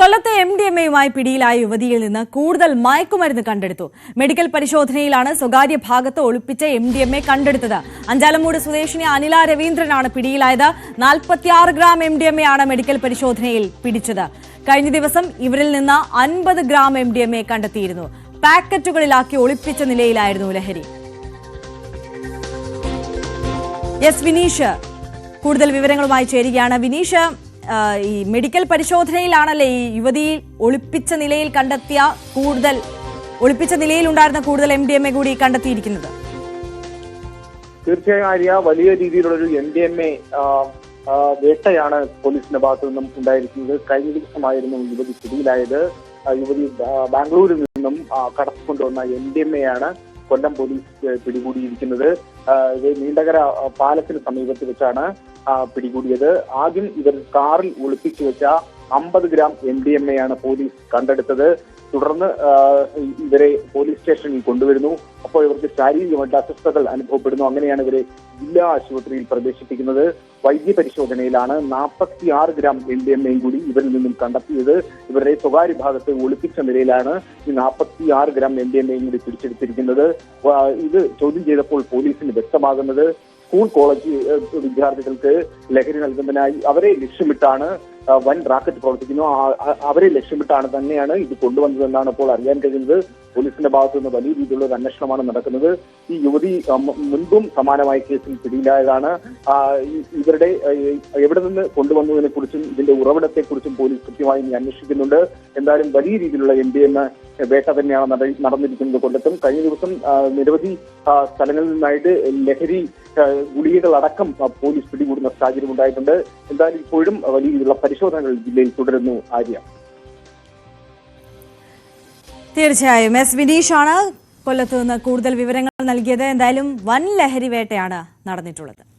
കൊല്ലത്തെ M D M എയുമായി പിടിയിലായ യുവതിയിൽ നിന്ന് കൂടുതൽ മയക്കുമരുന്ന് കണ്ടെടുത്തു. മെഡിക്കൽ പരിശോധനയിലാണ് സ്വകാര്യ ഭാഗത്ത് ഒളിപ്പിച്ച എം ഡി എം എ കണ്ടെടുത്തത്. അഞ്ചാലമൂട് സ്വദേശിനി അനില രവീന്ദ്രനാണ് പിടിയിലായത്. നാൽപ്പത്തിയാറ് gram M D M A ആണ് മെഡിക്കൽ പരിശോധനയിൽ പിടിച്ചത്. കഴിഞ്ഞ ദിവസം ഇവരിൽ നിന്ന് അൻപത് gram M D M A കണ്ടെത്തിയിരുന്നു. പാക്കറ്റുകളിലാക്കി ഒളിപ്പിച്ച നിലയിലായിരുന്നു ലഹരി. എസ് വിനീഷ് കൂടുതൽ വിവരങ്ങളുമായി ചേരുകയാണ് വിനീഷ്. ഈ മെഡിക്കൽ പരിശോധനയിലാണല്ലേ ഈ യുവതി ഒളിപ്പിച്ച നിലയിൽ കണ്ടെത്തിയ കൂടുതൽ ഒളിപ്പിച്ച നിലയിലുണ്ടായിരുന്ന കൂടുതൽ എം ഡി എം എ കൂടി കണ്ടെത്തിയിരിക്കുന്നത്? തീർച്ചയായും ആര്യ വലിയ രീതിയിലുള്ള ഒരു എൻ ഡി എം എ വേട്ടയാണ് പോലീസിന്റെ ഭാഗത്തു നിന്നും ഉണ്ടായിരിക്കുന്നത്. കഴിഞ്ഞ ദിവസമായിരുന്നു യുവതി പിടിയിലായത്. യുവതി ബാംഗ്ലൂരിൽ നിന്നും കടത്തിക്കൊണ്ടുവന്ന എം ഡി എം എ ആണ്. കൊല്ലം പോലീസ് പിടികൂടിയിരിക്കുന്നത്. നീണ്ടകര പാലത്തിന് സമീപത്ത് വെച്ചാണ് പിടികൂടിയത്. ആദ്യം ഇവർ കാറിൽ ഒളിപ്പിച്ചു വെച്ച അമ്പത് gram M D M A ആണ് പോലീസ് കണ്ടെടുത്തത്. തുടർന്ന് ഇവരെ പോലീസ് സ്റ്റേഷനിൽ കൊണ്ടുവരുന്നു. അപ്പോൾ ഇവർക്ക് ശാരീരികമായിട്ട് അസ്വസ്ഥതകൾ അനുഭവപ്പെടുന്നു. അങ്ങനെയാണ് ഇവരെ ജില്ലാ ആശുപത്രിയിൽ പ്രവേശിപ്പിക്കുന്നത്. വൈദ്യ പരിശോധനയിലാണ് നാൽപ്പത്തി ആറ് ഗ്രാം എം ഡി എം എയും കൂടി ഇവരിൽ നിന്നും കണ്ടെത്തിയത്. ഇവരുടെ സ്വകാര്യ ഭാഗത്ത് ഒളിപ്പിച്ച നിലയിലാണ് ഈ നാൽപ്പത്തി ആറ് ഗ്രാം എം ഡി എം എയും കൂടി പിടിച്ചെടുത്തിരിക്കുന്നത്. ഇത് ചോദ്യം ചെയ്തപ്പോൾ പോലീസിന് വ്യക്തമാകുന്നത് സ്കൂൾ കോളേജ് വിദ്യാർത്ഥികൾക്ക് ലഹരി നൽകുന്നതിനായി അവരെ ലക്ഷ്യമിട്ടാണ് വൻ റാക്കറ്റ് പ്രവർത്തിക്കുന്നു. അവരെ ലക്ഷ്യമിട്ടാണ് തന്നെയാണ് ഇത് കൊണ്ടുവന്നതെന്നാണ് ഇപ്പോൾ അറിയാൻ കഴിയുന്നത്. പോലീസിന്റെ ഭാഗത്തു നിന്ന് വലിയ രീതിയിലുള്ള അന്വേഷണമാണ് നടക്കുന്നത്. ഈ യുവതി മുൻപും സമാനമായ കേസിൽ പിടിയിലായതാണ്. ഇവരുടെ എവിടെ നിന്ന് കൊണ്ടുവന്നതിനെ കുറിച്ചും ഇതിന്റെ ഉറവിടത്തെ കുറിച്ചും പോലീസ് കൃത്യമായി അന്വേഷിക്കുന്നുണ്ട്. എന്തായാലും വലിയ രീതിയിലുള്ള എം ഡി എം വേട്ട തന്നെയാണ് നടന്നിരിക്കുന്നത് കൊല്ലത്തും. കഴിഞ്ഞ ദിവസം നിരവധി സ്ഥലങ്ങളിൽ നിന്നായിട്ട് ലഹരി ഗുളികകളടക്കം പോലീസ് പിടികൂടുന്ന സാഹചര്യം ഉണ്ടായിട്ടുണ്ട്. എന്തായാലും ഇപ്പോഴും വലിയ രീതിയിലുള്ള പരിശോധനകൾ ജില്ലയിൽ തുടരുന്നു ആര്യ. തീർച്ചയായും. എസ് വിനീഷാണ് ആണ് നിന്ന് കൂടുതൽ വിവരങ്ങൾ നൽകിയത്. എന്തായാലും വൻ ലഹരി വേട്ടയാണ് നടന്നിട്ടുള്ളത്.